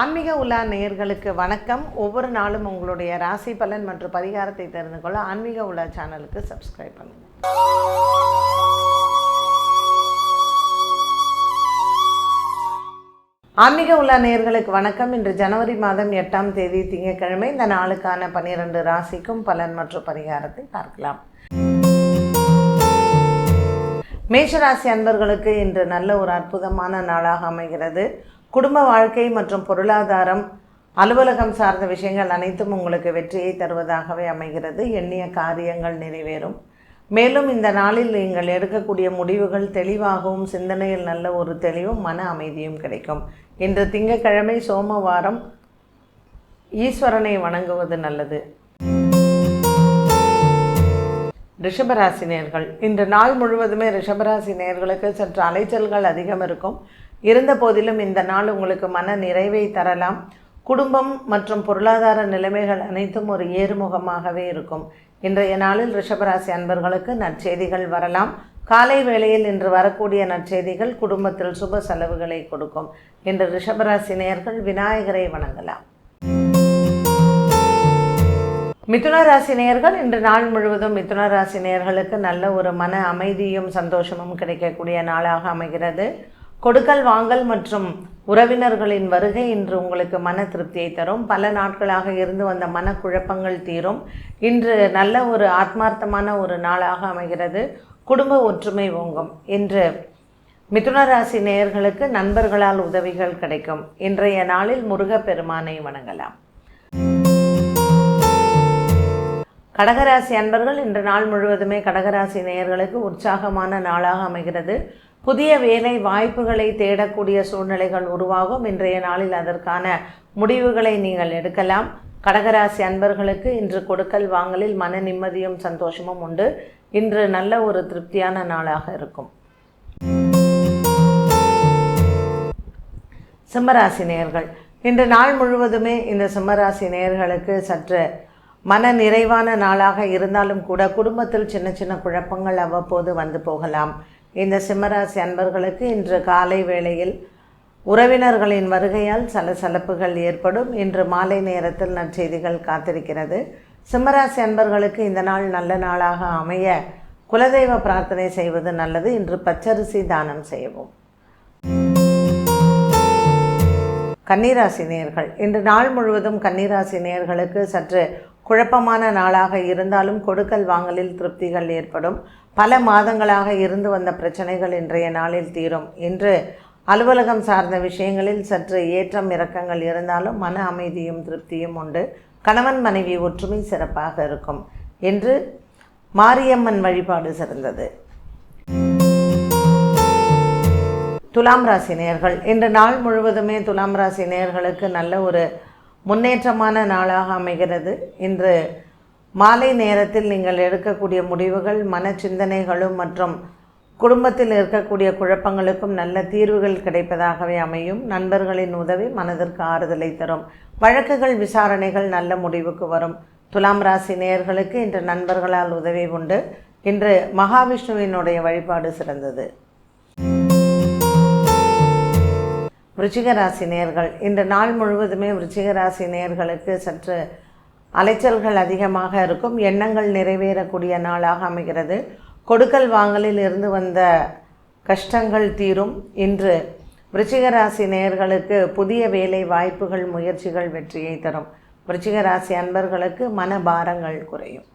ஆன்மீக உலா நேயர்களுக்கு வணக்கம். ஒவ்வொரு நாளும் உங்களுடைய ராசி பலன் மற்றும் பரிகாரத்தை தெரிந்து கொள்ள ஆன்மீக உலா சேனலுக்கு சப்ஸ்கிரைப் பண்ணுங்கள் ஆன்மீக உலா நேயர்களுக்கு வணக்கம். இன்று ஜனவரி மாதம் எட்டாம் தேதி திங்கட்கிழமை. இந்த நாளுக்கான பன்னிரண்டு ராசிக்கும் பலன் மற்றும் பரிகாரத்தை பார்க்கலாம். மேஷராசி அன்பர்களுக்கு இன்று நல்ல ஒரு அற்புதமான நாளாக அமைகிறது. குடும்ப வாழ்க்கை மற்றும் பொருளாதாரம் அலுவலகம் சார்ந்த விஷயங்கள் அனைத்தும் உங்களுக்கு வெற்றியை தருவதாகவே அமைகிறது. எண்ணிய காரியங்கள் நிறைவேறும். மேலும் இந்த நாளில் நீங்கள் எடுக்கக்கூடிய முடிவுகள் தெளிவாகவும் சிந்தனையில் நல்ல ஒரு தெளிவும் மன அமைதியும் கிடைக்கும். இன்று திங்கட்கிழமை சோமவாரம். ஈஸ்வரனை வணங்குவது நல்லது. ரிஷபராசி நேர்கள். இன்று நாள் முழுவதுமே ரிஷபராசி நேர்களுக்கு சற்று அலைச்சல்கள் அதிகம் இருக்கும். இருந்த போதிலும் இந்த நாள் உங்களுக்கு மன நிறைவை தரலாம். குடும்பம் மற்றும் பொருளாதார நிலைமைகள் அனைத்தும் ஒரு ஏறுமுகமாகவே இருக்கும். இன்றைய நாளில் ரிஷபராசி அன்பர்களுக்கு நற்செய்திகள் வரலாம். காலை வேளையில் இன்று வரக்கூடிய நற்செய்திகள் குடும்பத்தில் சுப செலவுகளை கொடுக்கும். இன்று ரிஷபராசி நேயர்கள் விநாயகரை வணங்கலாம். மிதுன ராசி நேயர்கள் இன்று நாள் முழுவதும் மிதுன ராசி நேயர்களுக்கு நல்ல ஒரு மன அமைதியும் சந்தோஷமும் கிடைக்கக்கூடிய நாளாக அமைகிறது. கொடுக்கல் வாங்கல் மற்றும் உறவினர்களின் வருகை இன்று உங்களுக்கு மன திருப்தியை தரும். பல நாட்களாக இருந்து வந்த மனக்குழப்பங்கள் தீரும். இன்று நல்ல ஒரு ஆத்மார்த்தமான ஒரு நாளாக அமைகிறது. குடும்ப ஒற்றுமை ஓங்கும். இன்று மிதுன ராசி நேயர்களுக்கு நண்பர்களால் உதவிகள் கிடைக்கும். இன்றைய நாளில் முருகப்பெருமானை வணங்கலாம். கடகராசி அன்பர்கள் இன்று நாள் முழுவதுமே கடகராசி நேயர்களுக்கு உற்சாகமான நாளாக அமைகிறது. புதிய வேலை வாய்ப்புகளை தேடக்கூடிய சூழ்நிலைகள் உருவாகும். இன்றைய நாளில் அதற்கான முடிவுகளை நீங்கள் எடுக்கலாம். கடகராசி அன்பர்களுக்கு இன்று கொடுக்கல் வாங்கலில் மன நிம்மதியும் சந்தோஷமும் உண்டு. இன்று நல்ல ஒரு திருப்தியான நாளாக இருக்கும். சிம்மராசி நேயர்கள் இன்று நாள் முழுவதுமே இந்த சிம்மராசி நேயர்களுக்கு சற்று மன நிறைவான நாளாக இருந்தாலும் கூட குடும்பத்தில் சின்ன சின்ன குழப்பங்கள் அவ்வப்போது வந்து போகலாம். இந்த சிம்மராசி அன்பர்களுக்கு இன்று காலை வேளையில் உறவினர்களின் வருகையால் சலசலப்புகள் ஏற்படும். இன்று மாலை நேரத்தில் நற்செய்திகள் காத்திருக்கிறது. சிம்மராசி அன்பர்களுக்கு இந்த நாள் நல்ல நாளாக அமைய குலதெய்வ பிரார்த்தனை செய்வது நல்லது. இன்று பச்சரிசி தானம் செய்யவும் கன்னிராசி நேர்கள் இன்று நாள் முழுவதும் கன்னிராசி நேர்களுக்கு சற்று குழப்பமான நாளாக இருந்தாலும் கொடுக்கல் வாங்கலில் திருப்திகள் ஏற்படும். பல மாதங்களாக இருந்து வந்த பிரச்சனைகள் இன்றைய நாளில் தீரும். இன்று அலுவலகம் சார்ந்த விஷயங்களில் சற்று ஏற்றம் இறக்கங்கள் இருந்தாலும் மன அமைதியும் திருப்தியும் உண்டு. கணவன் மனைவி ஒற்றுமை சிறப்பாக இருக்கும். என்று மாரியம்மன் வழிபாடு சிறந்தது. துலாம் ராசி நேர்கள் இன்று நாள் முழுவதுமே துலாம் ராசி நேர்களுக்கு நல்ல ஒரு முன்னேற்றமான நாளாக அமைகிறது. இன்று மாலை நேரத்தில் நீங்கள் எடுக்கக்கூடிய முடிவுகள் மன சிந்தனைகளும் மற்றும் குடும்பத்தில் இருக்கக்கூடிய குழப்பங்களுக்கும் நல்ல தீர்வுகள் கிடைப்பதாகவே அமையும். நண்பர்களின் உதவி மனதிற்கு ஆறுதலை தரும். வழக்குகள் விசாரணைகள் நல்ல முடிவுக்கு வரும். துலாம் ராசி நேயர்களுக்கு இன்று நண்பர்களால் உதவி உண்டு. இன்று மகாவிஷ்ணுவினுடைய வழிபாடு சிறந்தது. விருச்சிக நேர்கள். இந்த நாள் முழுவதுமே விருச்சிக நேர்களுக்கு நேயர்களுக்கு சற்று அலைச்சல்கள் அதிகமாக இருக்கும். எண்ணங்கள் நிறைவேறக்கூடிய நாளாக அமைகிறது. கொடுக்கல் வாங்கலில் இருந்து வந்த கஷ்டங்கள் தீரும். இன்று விருச்சிகராசி நேர்களுக்கு நேயர்களுக்கு புதிய வேலை வாய்ப்புகள் முயற்சிகள் வெற்றியை தரும். விருச்சிகராசி அன்பர்களுக்கு அன்பர்களுக்கு மனபாரங்கள் குறையும்.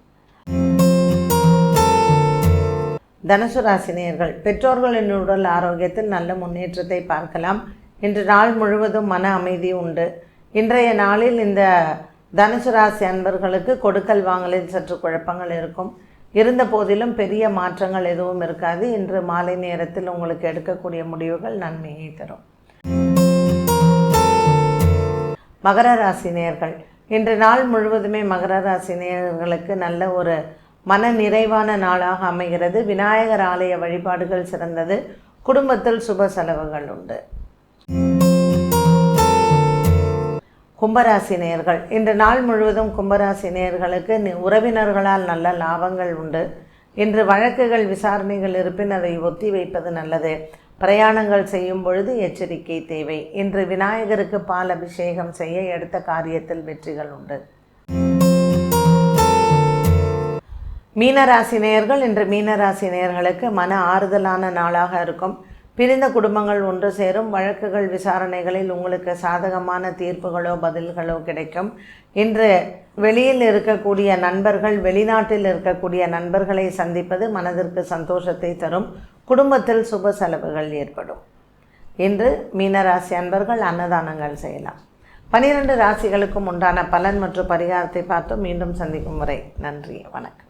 தனுசு ராசி நேயர்கள் பெற்றோர்களின் உடல் ஆரோக்கியத்தில் நல்ல முன்னேற்றத்தை பார்க்கலாம். இன்று நாள் முழுவதும் மன அமைதி உண்டு. இன்றைய நாளில் இந்த தனுசு ராசி அன்பர்களுக்கு கொடுக்கல் வாங்கலில் சற்று குழப்பங்கள் இருக்கும். இருந்த போதிலும் பெரிய மாற்றங்கள் எதுவும் இருக்காது. இன்று மாலை நேரத்தில் உங்களுக்கு எடுக்கக்கூடிய முடிவுகள் நன்மையை தரும். மகர ராசி நேர்கள். இன்று நாள் முழுவதுமே மகர ராசி நேர்களுக்கு நல்ல ஒரு மன நிறைவான நாளாக அமைகிறது. விநாயகர் ஆலய வழிபாடுகள் சிறந்தது. குடும்பத்தில் சுப செலவுகள் உண்டு. கும்பராசி நேயர்கள் இன்று நாள் முழுவதும் கும்பராசி நேயர்களுக்கு உறவினர்களால் நல்ல லாபங்கள் உண்டு. இன்று வழக்குகள் விசாரணைகள் இருப்பின் அதை ஒத்தி வைப்பது நல்லது. பிரயாணங்கள் செய்யும் பொழுது எச்சரிக்கை தேவை. இன்று விநாயகருக்கு பால் அபிஷேகம் செய்ய எடுத்த காரியத்தில் வெற்றிகள் உண்டு. மீனராசி நேயர்கள் இன்று மீனராசி நேயர்களுக்கு மன ஆறுதலான நாளாக இருக்கும். பிரிந்த குடும்பங்கள் ஒன்று சேரும். வழக்குகள் விசாரணைகளில் உங்களுக்கு சாதகமான தீர்ப்புகளோ பதில்களோ கிடைக்கும். இன்று வெளியில் இருக்கக்கூடிய நண்பர்கள் வெளிநாட்டில் இருக்கக்கூடிய நண்பர்களை சந்திப்பது மனதிற்கு சந்தோஷத்தை தரும். குடும்பத்தில் சுப செலவுகள் ஏற்படும். இன்று மீனராசி அன்பர்கள் அன்னதானங்கள் செய்யலாம். பனிரெண்டு ராசிகளுக்கும் உண்டான பலன் மற்றும் பரிகாரத்தை பார்த்து மீண்டும் சந்திக்கும் வரை நன்றி. வணக்கம்.